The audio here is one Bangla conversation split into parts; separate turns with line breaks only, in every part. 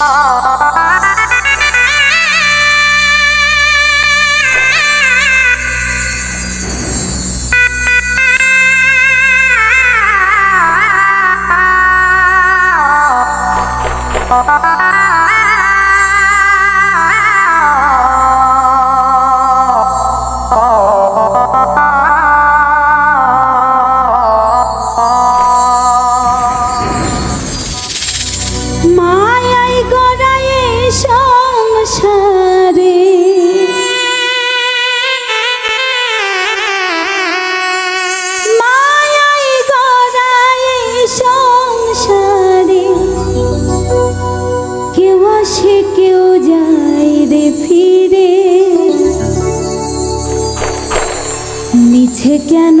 Oh. oh, oh, oh কেন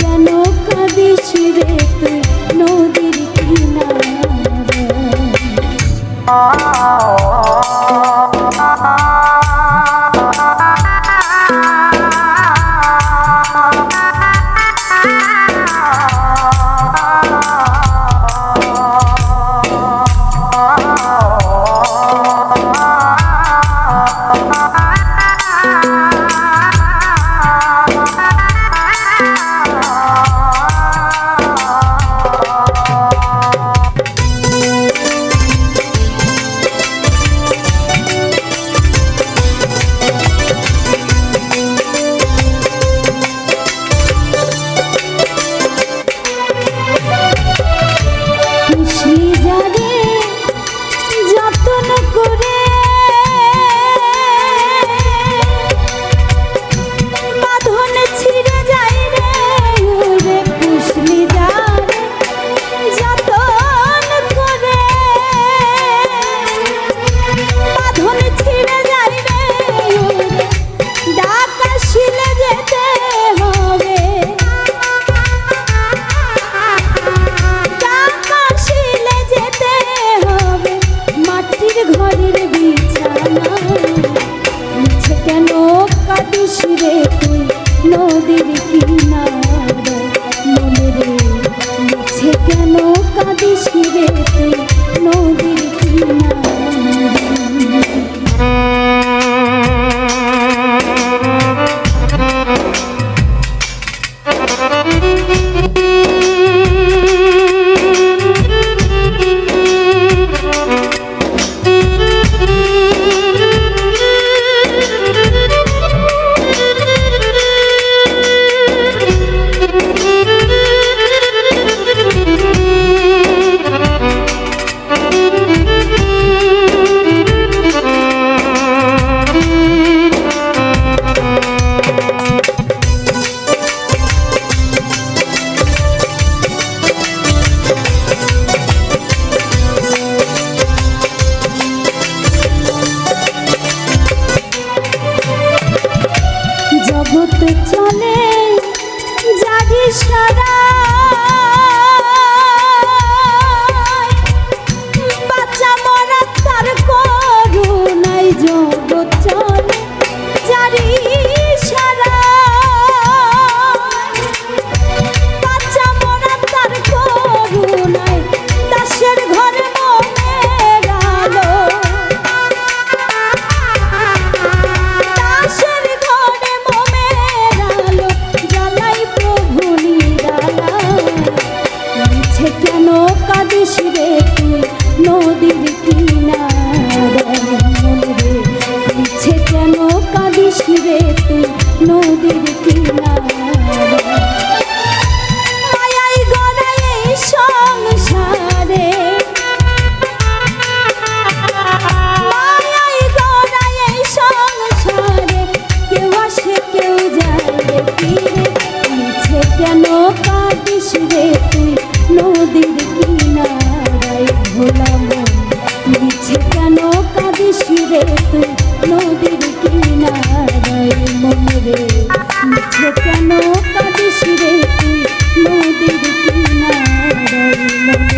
কেন কাঁদিস রে? diri. নদীর কিনারায় গড়ায় সংসারে। মায়াই সংসারে। কেউ আসে, কেউ যায় ফিরে। মিছে কেন কাটিস রে তুই নদীর কিনারায়? ভোলাম মিছে নদীর কিনারা হৃদয়ে মনে মিছে কেন কাঁদিস রে। তুই নদীর কিনারায় মনে